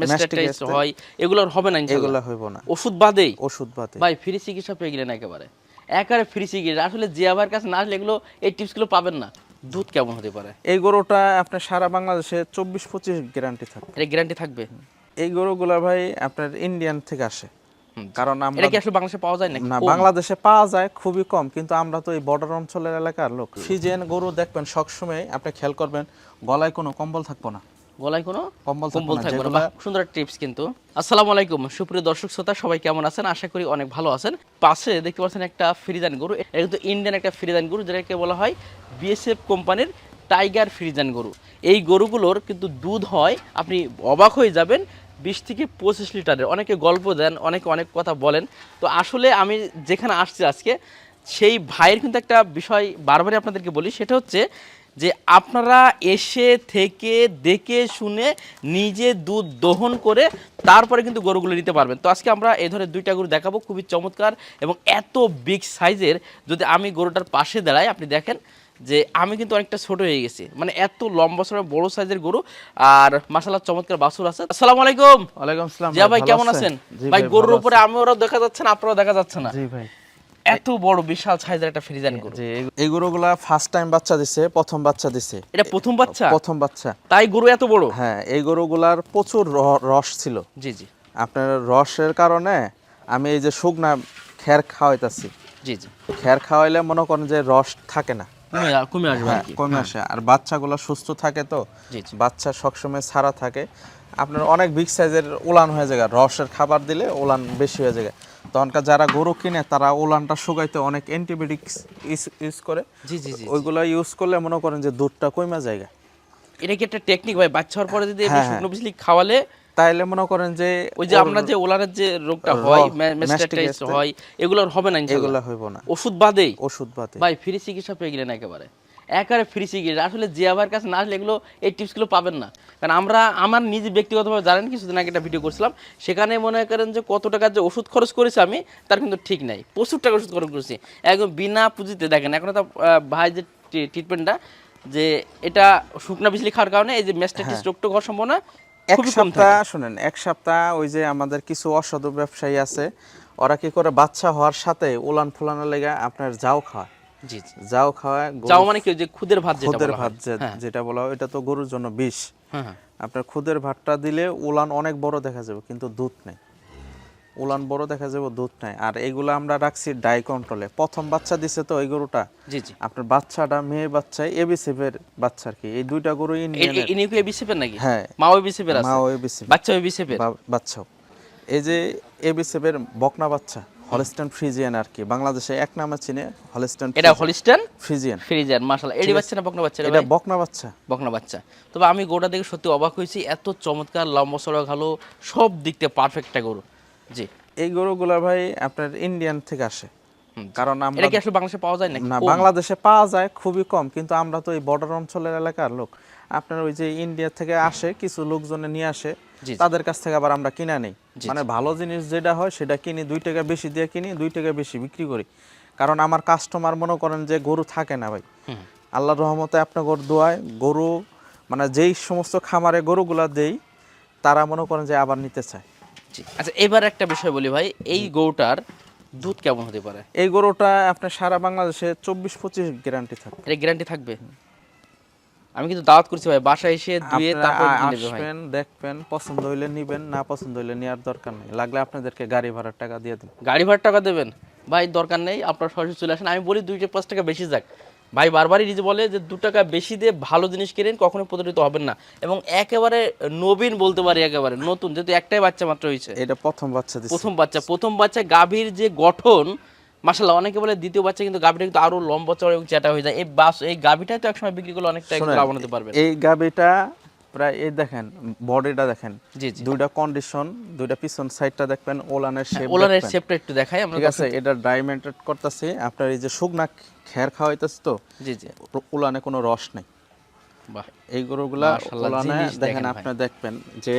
Mastitis হয় এগুলোর হবে না ইনশাআল্লাহ হইব না। ওষুধ বাদেই? ওষুধ পাতে ভাই ফ্রি চিকিৎসা পেয়ে গেলেন একেবারে। একেবারে ফ্রি চিকিৎসা। আসলে যে আবার কাছে না আসলে এগুলো এই টিপসগুলো পাবেন না। দুধ কেমন হতে পারে? এই গরুটা আপনার সারা বাংলাদেশে চব্বিশ পঁচিশ গ্যারান্টি থাকে এটা গ্যারান্টি থাকবে? এই গরুগুলা ভাই আপনার ইন্ডিয়ান থেকে আসে। কারণ আমরা এটা কি আসলে বাংলাদেশে পাওয়া যায় না বাংলাদেশে পাওয়া যায় খুবই কম কিন্তু আমরা তো এই বর্ডার অঞ্চলের এলাকার লোক। ফিজিয়ান গরু দেখবেন সবসময় আপনি খেয়াল করবেন গলায় কোনো কম্বল থাকব না। গলায় কোনো কম্বল কম্বল থাকবে না। সুন্দর টিপস কিন্তু। আসসালামু আলাইকুম। সুপ্রিয় দর্শক শ্রোতা সবাই কেমন আছেন? আশা করি অনেক ভালো আছেন। পাশে দেখতে পাচ্ছেন একটা ফ্রিজান গরু। এটা কিন্তু ইন্ডিয়ান একটা ফ্রিজান গরু যেটাকে বলা হয় বিএসএফ কোম্পানির টাইগার ফ্রিজান গরু। এই গরুগুলোর কিন্তু দুধ হয় আপনি অবাক হয়ে যাবেন বিশ থেকে পঁচিশ লিটারের। অনেকে গল্প দেন অনেকে অনেক কথা বলেন। তো আসলে আমি যেখানে আসছি আজকে সেই ভাইয়ের কিন্তু একটা বিষয় বারবারই আপনাদেরকে বলি সেটা হচ্ছে যে আপনারা এসে থেকে দেখে শুনে নিজে দুধ দহন করে তারপরে কিন্তু গরুগুলো নিতে পারবেন। তো আজকে আমরা এই ধরনের দুইটা গরু দেখাবো খুবই চমৎকার এবং এত বিগ সাইজের যদি আমি গরুটার পাশে দাঁড়াই আপনি দেখেন যে আমি কিন্তু অনেকটা ছোট হয়ে গেছি। মানে এত লম্বা সড়ো বড় সাইজের গরু আর মাসাল্লাহ চমৎকার বাসুর আছে। আসসালামু আলাইকুম। ওয়ালাইকুম আসসালাম জিয়া ভাই কেমন আছেন? ভাই গরুর উপরে আমি ওরাও দেখা যাচ্ছে না আপনারাও দেখা যাচ্ছে না। জি ভাই। এত বড় বিশাল সাইজের একটা ফ্রিজান গরু। এই গরুগুলা ফার্স্ট টাইম বাচ্চা দিছে প্রথম বাচ্চা দিছে। এটা প্রথম বাচ্চা? প্রথম বাচ্চা। তাই গরু এত বড়? হ্যাঁ এই গরুগুলার প্রচুর রস ছিল। জি জি। আপনার রসের কারণে আমি এই যে শুকনা খ্যার খাওয়াইতাছি। জি জি। খ্যার খাওয়াইলে মনে করেন যে রস থাকে না। কমে আসবে হ্যাঁ কমে আসে। আর বাচ্চাগুলো সুস্থ থাকে তো বাচ্চা সবসময় ছাড়া থাকে। আপনার অনেক বিগ সাইজের উলান হয়ে যায় রসের খাবার দিলে উলান বেশি হয়ে যায় তখনকার যারা গরু কিনে তারা উলানটা শুকাইতে অনেক অ্যান্টিবায়োটিক্স ইউজ করে। জি জি জি ওইগুলো ইউজ করলে মনে করেন যে দুধটা কমে যায় এটা কি একটা টেকনিক ভাই? বাচ্চা হওয়ার পরে যদি হ্যাঁ, শুকনো বিজলি খাওয়ালে তাইলে মনে করেন যে ওই যে আমরা যে ওলারের যে রোগটা হয় মেস্টাইটিস হয় এগুলোর হবে না এগুলো হইব না। ওষুধ বাদেই। ওষুধ পাতে ভাই ফ্রি চিকিৎসা পেয়ে গেলেন একেবারে। একেবারে ফ্রি চিকিৎসা। আসলে যে আবার কাছে না আসলে এগুলো এই টিপসগুলো পাবেন না। কারণ আমরা আমার নিজে ব্যক্তিগতভাবে জানেন কিছুদিন আগে একটা ভিডিও করছিলাম সেখানে মনে করেন যে কত টাকার যে ওষুধ খরচ করেছি আমি তার কিন্তু ঠিক নাই। প্রচুর টাকা ওষুধ খরচ করেছি। একদম বিনা পুঁজিতে দেখেন এখন তো ভাই যে ট্রিটমেন্টটা যে এটা শুকনা বিজলি খাওয়ার কারণে এই যে মেস্টাইটিস রোগটা হওয়ার সম্ভাবনা এক সপ্তাহ শুনেন এক সপ্তাহ ওই যে আমাদের কিছু অসাধু ব্যবসায়ী আছে ওরা কি করে বাচ্চা হওয়ার সাথে উলান ফুলানো লেগে আপনার যাও খাওয়ায়। জি যাও খাওয়ায় যাও মানে কি যে খুদের ভাত যেটা খুদের ভাত হ্যাঁ। যেটা বলা হয় এটা তো গরুর জন্য বিষ। হ্যাঁ হ্যাঁ। আপনার খুদের ভাতটা দিলে উলান অনেক বড় দেখা যাবে কিন্তু দুধ নেই। উলান বড় দেখা যাবে দুধ নাই। আর এগুলো আমরা রাখছি ডাই কন্ট্রোলে প্রথম বাচ্চা দিছে তো এই গরুটা? জি জি। আপনার বাচ্চাটা মেয়ে বাচ্চা এবিসিফের বাচ্চা আর কি। এই দুইটা গরু ইনি কি এবিসিপের নাকি? হ্যাঁ। মাও এবিসিপের আছে? মা ও এবিসিফ বাচ্চা এবিসিপের বাচ্চাও এই যে এবিসিফের বকনা বাচ্চা হলস্টাইন ফ্রিজিয়ান আর কি। বাংলাদেশে এক নামে চিনে হলস্টাইন এটা হলিস্টান ফ্রিজিয়ান ফ্রিজার মাশাআল্লাহ। এডি বাচ্চা না বকনা বাচ্চা এটা বকনা বাচ্চা। বকনা বাচ্চা। তবে আমি গোটা দেখে সত্যি অবাক হয়েছি এত চমৎকার লম্বা সড়ক ভালো সব দিক থেকে পারফেক্ট একটা গরু। জি। এই গরুগুলা ভাই আপনার ইন্ডিয়ান থেকে আসে। কারণ আমরা এটা কি আসলে বাংলাদেশে পাওয়া যায় নাকি? না বাংলাদেশে পাওয়া যায় খুবই কম। কিন্তু আমরা তো এই বর্ডার অঞ্চলের এলাকার লোক। আপনার ওই যে ইন্ডিয়া থেকে আসে কিছু লোকজনে নিয়ে আসে। তাদের কাছ থেকে আবার আমরা কিনা নেই। মানে ভালো জিনিস যেটা হয় সেটা কিনি দুই টাকা বেশি দিয়ে কিনি দুই টাকা বেশি বিক্রি করি। কারণ আমার কাস্টমার মনে করেন যে গরু থাকে না ভাই। হুম। আল্লাহর রহমতে আপনার গরু দোয়ায় গরু মানে যেই সমস্ত খামারে গরুগুলা দেই তারা মনে করেন যে আবার নিতে চায়। আচ্ছা এবার একটা বিষয় বলি ভাই এই গরুটার দুধ কেমন হতে পারে? এই গরুটা আপনার সারা বাংলাদেশে চব্বিশ পঁচিশ গ্যারান্টি থাকে এটা গ্যারান্টি থাকবে? আমি কিন্তু দাওয়াত করছি ভাই বাসায় এসে দুয়ে তারপর আসবেন দেখবেন পছন্দ হইলে নিবেন না পছন্দ হইলে নেওয়ার দরকার নেই। লাগলে আপনাদেরকে গাড়ি ভাড়ার টাকা দিয়ে দেবেন গাড়ি ভাড়া টাকা দেবেন? ভাই দরকার নেই আপনার সরাসরি চলে আসেন। আমি বলি দুইটা পাঁচ টাকা বেশি যাক। ভাই বারবারই নিজে বলে যে দু টাকা বেশি দিয়ে ভালো জিনিস কিনেন কখনো প্রতারিত হবেন না। এবং একেবারে নবীন বলতে পারি একেবারে নতুন যেহেতু একটাই বাচ্চা মাত্র হয়েছে। এটা প্রথম বাচ্চা প্রথম বাচ্চা প্রথম বাচ্চা গাভীর যে গঠন মাসাল্লাহ অনেকে বলে দ্বিতীয় বাচ্চা কিন্তু গাভীটা কিন্তু আরও লম্বা চড়া এবং চ্যাটা হয়ে যায়। এই বাস এই গাভীটা তো একসময় বিক্রি করলে অনেকটা লাভ হতে পারবে এই গাবিটা প্রায় এই দেখেন বডিটা দেখেন দুইটা কন্ডিশন দুইটা পিছন সাইডটা দেখবেন ওলানের শেপ ওলানের শেপটা একটু দেখাই আমরা ঠিক আছে এটা ডাইমেন্টেড করতেছে আপনার এই যে শুকনা খ্যার খাওয়াইতেছে তো জি জি। ওলানে কোনো রস নেই। বাহ। এই গরুগুলা ওলানে দেখেন আপনি দেখবেন যে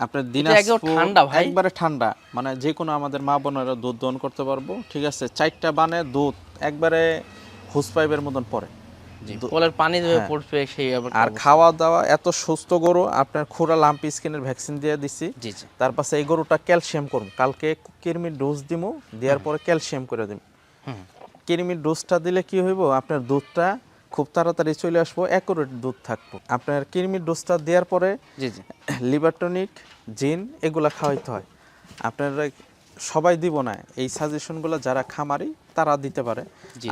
আপনার দিনাজপুর ঠান্ডা ভাই। একবারে ঠান্ডা মানে যে কোনো আমাদের মা বোনেরা দুধ দহন করতে পারব ঠিক আছে চারটা বানে দুধ একবারে হুস পাইপের মতন পরে। কলের পানি পড়বে সেই আর খাওয়া দাওয়া এত সুস্থ গরু আপনার খুরা লাম্পি স্কিনের ভ্যাকসিন দিয়ে দিছি। জি জি। তার পাশে এই গরুটা ক্যালসিয়াম করুন। কালকে কৃমির ডোজ দিমু দেওয়ার পরে ক্যালসিয়াম করে দিম। হুম। ডোজটা দিলে কি হইব? আপনার দুধটা খুব তাড়াতাড়ি চলে আসব অ্যাকুরেট দুধ থাকব। আপনার কৃমির ডোজটা দেওয়ার পরে জি জি। লিভারটনিক জিন এগুলা খাওয়াইতে হয়। আপনারা সবাই দিব না। এই সাজেশনগুলো যারা খামারি তারা দিতে পারে।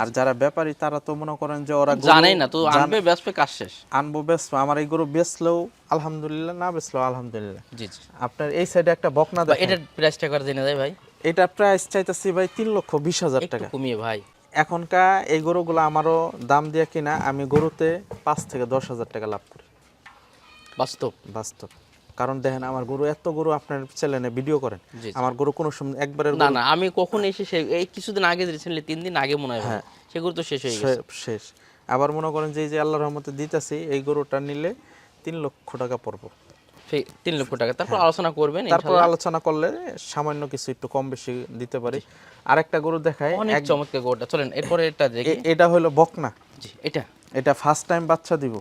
আর যারা ব্যাপারী তারা তো মনে করেন যে ওরা জানেই না তো আনবে বেসবে কাজ শেষ। আনব বেচবো। আমার এই গরু বেচলেও আলহামদুলিল্লাহ না বেচলেও আলহামদুলিল্লাহ। জি জি। আপনার এই সাইডে একটা বকনা দেখেন। এটার প্রাইসটা করে জেনে যায় ভাই। এটা প্রাইস চাইতেছি ভাই তিন লক্ষ বিশ হাজার একটু টাকা। কমিয়ে ভাই। এখনকার এই গরুগুলো আমারও দাম দিয়ে কিনা আমি গরুতে পাঁচ থেকে দশ হাজার টাকা লাভ করি। বাস্তব। বাস্তব। কারণ দেখেন আমার গরু এত গরু আপনার চ্যানেলে ভিডিও করেন। আমার গরু কোনো সময় একবারের না না আমি কখন এসে সে এই কিছুদিন আগে রিসেন্টলি তিন দিন আগে মনে হয় ভাই সেগুলো তো শেষ হয়ে গেছে। শেষ। আবার মনে করেন যে এই যে আল্লাহর রহমতে দিতেছি এই গরুটা নিলে তিন লক্ষ টাকা পড়ব। তিন লক্ষ টাকা। তারপর আলোচনা করবেন তারপর আলোচনা করলে সামান্য কিছু একটু কম বেশি দিতে পারি। আরেকটা গরু দেখায় অনেক চমৎকার গোটা চলেন এরপরে এটা দেখি। এটা হলো বকনা। জি এটা। এটা ফার্স্ট টাইম বাচ্চা দিব।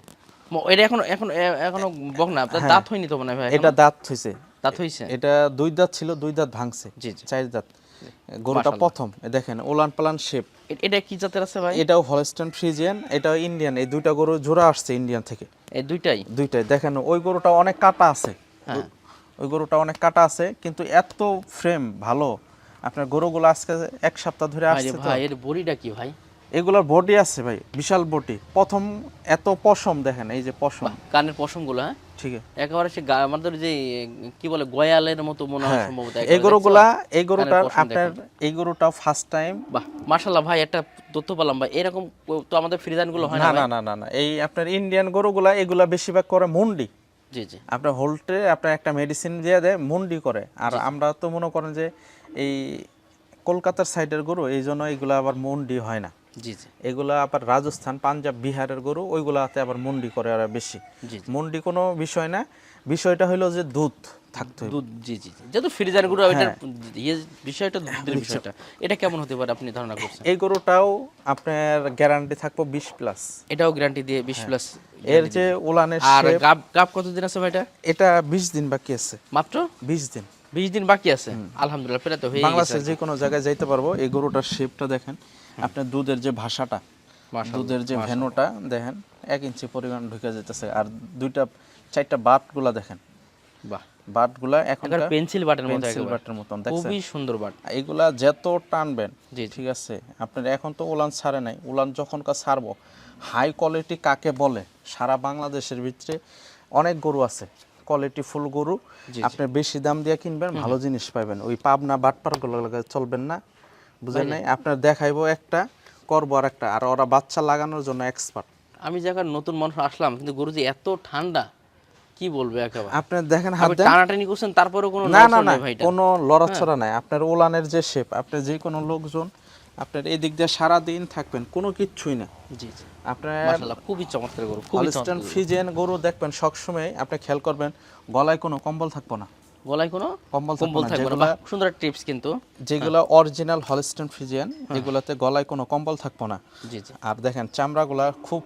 এটা এখনও এখন এখনও বক না আপনার দাঁত হয়নি তো মনে হয় এটা দাঁত হইছে। দাঁত হইছে? এটা দুই দাঁত ছিল দুই দাঁত ভাঙছে জি, জি। চার দাঁত। গরুটা প্রথম দেখেন ওলান পালান শেপ এটা কি জাতের আছে ভাই? এটাও হলস্টেন ফ্রিজিয়ান এটাও ইন্ডিয়ান এই দুইটা গরু জোড়া আসছে ইন্ডিয়ান থেকে। এই দুইটাই? দুইটাই। দেখেন ওই গরুটা অনেক কাটা আছে। হ্যাঁ। ওই গরুটা অনেক কাটা আছে কিন্তু এত ফ্রেম ভালো। আপনার গরুগুলো আজকে এক সপ্তাহ ধরে আসছে ভাই এর বড়িটা কি ভাই? এগুলোর বডি আছে ভাই বিশাল বডি। প্রথম এত পশম দেখেন এই যে পশম। কানের পশমগুলো হ্যাঁ? ঠিক আছে। একেবারে সে আমাদের যে কি বলে গয়ালের মতো মনে হয় হ্যাঁ সম্ভবত এই একেবারে গরুগুলা এই গরুটার আপনার এই গরুটা ফার্স্ট টাইম বাহ মাশাল্লাহ ভাই একটা তথ্য পেলাম ভাই এরকম তো আমাদের ফ্রিজানগুলো হয় না না না না না না এই আপনার ইন্ডিয়ান গরুগুলা এগুলা বেশিরভাগ করে মুন্ডি। জি জি। আপনার হোল্টে আপনার একটা মেডিসিন দিয়ে দেয় মুন্ডি করে। আর আমরা তো মনে করেন যে এই কলকাতার সাইডের গরু এই জন্য এগুলো আবার মুন্ডি হয় না। জি জি। এগুলো আবার রাজস্থান পাঞ্জাব বিহারের গরু ওইগুলাতে আবার মুন্ডি করে ওরা বেশি। মুন্ডি কোনো বিষয় না বিষয়টা হলো যে দুধ থাকতে দুধ জি জি। যেহেতু ফ্রিজারগুলো এটার হ্যাঁ। ইয়ে বিষয়টা দুধের বিষয়টা। এটা কেমন হতে পারে আপনি ধারণা করছেন? এই গরুটাও আপনার গ্যারান্টি থাকব বিশ প্লাস এটাও গ্যারান্টি দিয়ে বিশ প্লাস এর যে উলানের আর গাব গাব কতদিন আছে ভাইটা? এটা বিশ দিন বাকি আছে। মাত্র? বিশ দিন। বিশ দিন বাকি আছে? আলহামদুলিল্লাহ তো হয়ে যে কোনো জায়গায় যাইতে পারব। এই গরুটার শেপটা দেখেন। আপনার দুধের যে ভাষাটা দুধের যে ভেনুটা দেখেন এক ইঞ্চি পরিমাণ ঢুকে যেতেছে আর দুইটা চারটা বাটগুলা দেখেন। বাহ। বাটগুলা এখন পেন্সিল বাটের মতো পেন্সিল বাটের মতন দেখছেন? খুবই সুন্দর বাট। এইগুলা যত টানবেন জি, জি। ঠিক আছে? আপনার এখন তো উলান ছাড়ে নাই। উলান ছাড়বো হাই কোয়ালিটি কাকে বলে? সারা বাংলাদেশের ভিতরে অনেক গরু আছে কোয়ালিটি ফুল গরু। আপনি বেশি দাম দিয়ে কিনবেন ভালো জিনিস পাবেন। ওই পাবনা বাটপারগুলো চলবেন না। বুঝেন নাই? আপনার দেখাইবো একটা করব আর একটা। আর ওরা বাচ্চা লাগানোর জন্য এক্সপার্ট আমি যখন নতুন মানুষ আসলাম কিন্তু গরু যে এত ঠান্ডা কি বলব একেবারে? আপনার দেখেন হাত আপনি দেন। টানাটানি করছেন তারপরেও কোনো না না না নেই কোনো লড়াচড়া নাই। আপনার ওলানের যে শেপ আপনি যে কোনো লোকজন আপনার এই দিক দিয়ে সারা দিন থাকবেন কোনো কিছুই না। জি জি। আপনার মাশাআল্লাহ খুবই চমৎকার গরু খুবই চমৎকার গরু। ফ্রিজেন গরু দেখবেন সবসময় আপনি খেয়াল করবেন গলায় কোনো কম্বল থাকব না। গলায় কোনো কম্বল কম্বল থাকবে না। সুন্দর টিপস কিন্তু। যেগুলো অরিজিনাল হলিস্টান ফ্রিজিয়ান এগুলাতে গলায় কোনো কম্বল থাকব না। জি জি। আর দেখেন চামড়াগুলা খুব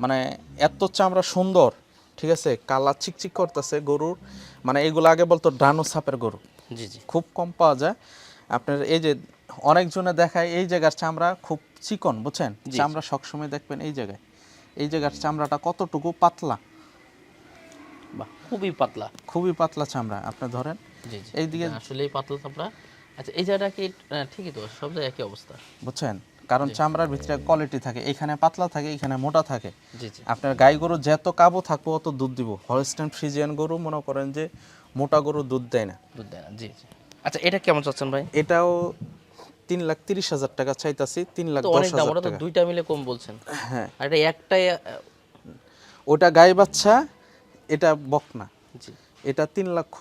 মানে এত চামড়া সুন্দর ঠিক আছে? কালার চিকচিক করতেছে গরুর। মানে এগুলো আগে বলতো ডানো সাপের গরু। জি জি। খুব কম পাওয়া যায়। আপনার এই যে অনেকজনে দেখায় এই জায়গার চামড়া খুব চিকন বুঝছেন? চামড়া সবসময় দেখবেন এই জায়গায়। এই জায়গার চামড়াটা কতটুকু পাতলা। খুবই পাতলা। খুবই পাতলা চামড়া আপনি ধরেন। জি জি। এইদিকে আসলেই পাতলা চামড়া। আচ্ছা এই জায়গাটা কি ঠিকই তো সব জায়গায় একই অবস্থা। বুঝছেন? কারণ চামড়ার ভিতরে কোয়ালিটি থাকে এখানে পাতলা থাকে এখানে মোটা থাকে। জি জি। আপনার গাই গরু যত কাবু থাকব অত দুধ দিব। হলস্টেন ফ্রিজিয়ান গরু মনে করেন যে মোটা গরু দুধ দেয় না। দুধ দেয় না জি জি। আচ্ছা এটা কেমন চাচ্ছেন ভাই? এটাও তিন লাখ তিরিশ হাজার টাকা চাইতাছি তিন লাখ দশ হাজার টাকা। দুইটা মিলে কম বলছেন। হ্যাঁ। আর এটা একটাই ওটা গাই বাচ্চা এটা বকনা জি। এটা তিন লক্ষ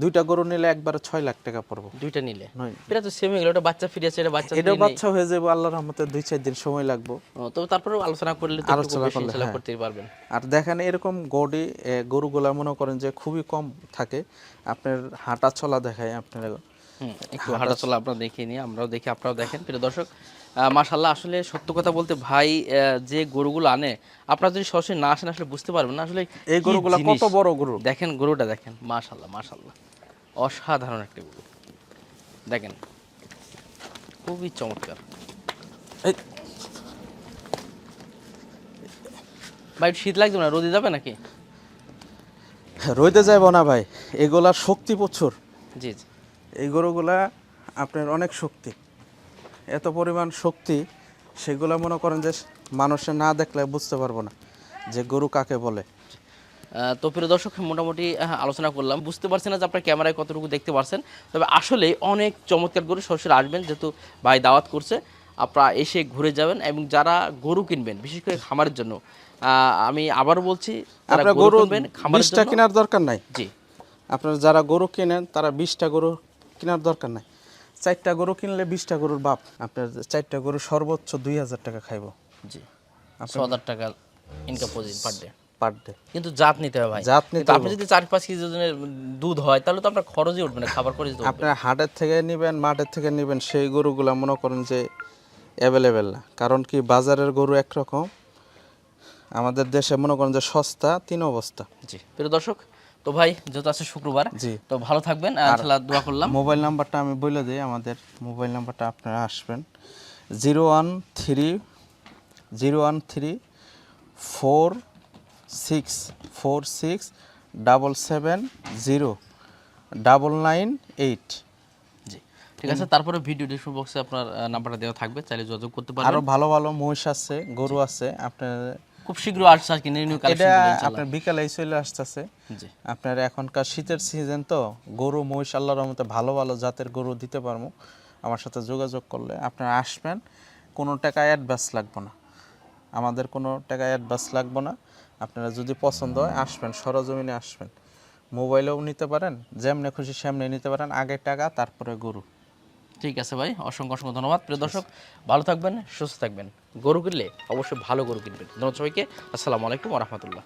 দুইটা গরু নিলে একবারে ছয় লাখ টাকা পড়ব। দুইটা নিলে? এটা তো সেম এগুলো ওটা বাচ্চা ফিরে আছে এটা বাচ্চা নেই। বাচ্চা হয়ে যাবে আল্লাহর রহমতে দুই চার দিন সময় লাগবে। ও, তবে তারপরেও আলোচনা করলে আলোচনা করলে, হ্যাঁ। করতে পারবেন। আর দেখেন এরকম গডি গরুগুলা মনে করেন যে খুবই কম থাকে। আপনার হাঁটা চলা দেখায় আপনার একটু হাঁটা চলা আপনারা দেখিয়ে নিয়ে আমরাও দেখি আপনারাও দেখেন। প্রিয় দর্শক মাশাল্লাহ আসলে সত্য কথা বলতে ভাই যে গরুগুলো আনে আপনারা যদি সরাসরি না আসেন আসলে বুঝতে পারবেন না আসলে এই গরুগুলা কত বড় গরু? দেখেন গরুটা দেখেন মাশাল্লাহ মাশাল্লাহ অসাধারণ একটা গরু। দেখেন খুবই চমৎকার। ভাই শীত লাগবে না রোদে যাবে নাকি? রইতে যাইব না ভাই এগুলা শক্তি প্রচুর। জি জি। এই গরুগুলা আপনার অনেক শক্তি। এত পরিমাণ শক্তি সেগুলো মনে করেন যে মানুষে না দেখলে বুঝতে পারব না যে গরু কাকে বলে। তো প্রিয় দর্শক মোটামুটি আলোচনা করলাম। বুঝতে পারছেন না যে আপনার ক্যামেরায় কতটুকু দেখতে পারছেন তবে আসলে অনেক চমৎকার গরু সরাসরি আসবেন যেহেতু ভাই দাওয়াত করছে। আপনারা এসে ঘুরে যাবেন এবং যারা গরু কিনবেন বিশেষ করে খামারের জন্য আমি আবার বলছি গরু কিনবেন জন্য কেনার দরকার নাই। জি। আপনার যারা গরু কেনেন তারা বিশটা গরু কেনার দরকার নাই। চারটা গরু কিনলে বিশটা গরুর বাপ। আপনার চারটা গরু সর্বোচ্চ দুই হাজার টাকা খাইব। জি। ছ হাজার টাকা income per day per day কিন্তু জাত নিতে হবে ভাই। জাত নিতে আপনি যদি চার পাঁচ কেজি ওজনের দুধ হয় তাহলে তো আপনার খরচই উঠবে না খাবার খরচ আপনার হাটের থেকে নেবেন মাঠের থেকে নেবেন সেই গরুগুলা মনে করেন যে অ্যাভেলেবেল না। কারণ কি বাজারের গরু একরকম। আমাদের দেশে মনে করেন যে সস্তা তিন অবস্থা। জি। প্রিয় দর্শক তো ভাই যেহেতু আছে শুক্রবার জি। তো ভালো থাকবেন ইনশাআল্লাহ দোয়া করলাম। মোবাইল নাম্বারটা আমি বলে দিই আমাদের মোবাইল নাম্বারটা আপনারা আসবেন। Zero one three zero one three four six four six double seven zero double nine eight জি ঠিক আছে তারপরে ভিডিও ডিসক্রিপশন বক্সে আপনার নাম্বারটা দেওয়া থাকবে চাইলে যোগাযোগ করতে পারবেন আরও ভালো ভালো মহিষ আছে গরু আছে আপনার খুব শীঘ্র আসছে আর কি নিউ নিউ এটা কালেকশন আপনার বিকালেই চলে আসতেছে। জি। আপনার এখনকার শীতের সিজন তো গরু মহিষ আল্লাহর রহমতে ভালো ভালো জাতের গরু দিতে পারব। আমার সাথে যোগাযোগ করলে আপনারা আসবেন। কোনো টাকা অ্যাডভান্স লাগবে না। আমাদের কোনো টাকা অ্যাডভান্স লাগবে না। আপনারা যদি পছন্দ হয় আসবেন সরজমিনে আসবেন। মোবাইলেও নিতে পারেন যেমনে খুশি সেমনে নিতে পারেন। আগে টাকা তারপরে গরু। ঠিক আছে ভাই অসংখ্য অসংখ্য ধন্যবাদ। প্রিয় দর্শক ভালো থাকবেন সুস্থ থাকবেন। গরু কিনলে অবশ্যই ভালো গরু কিনবেন। ধন্যবাদ সবাইকে। আসসালামু আলাইকুম রহমতুল্লাহ।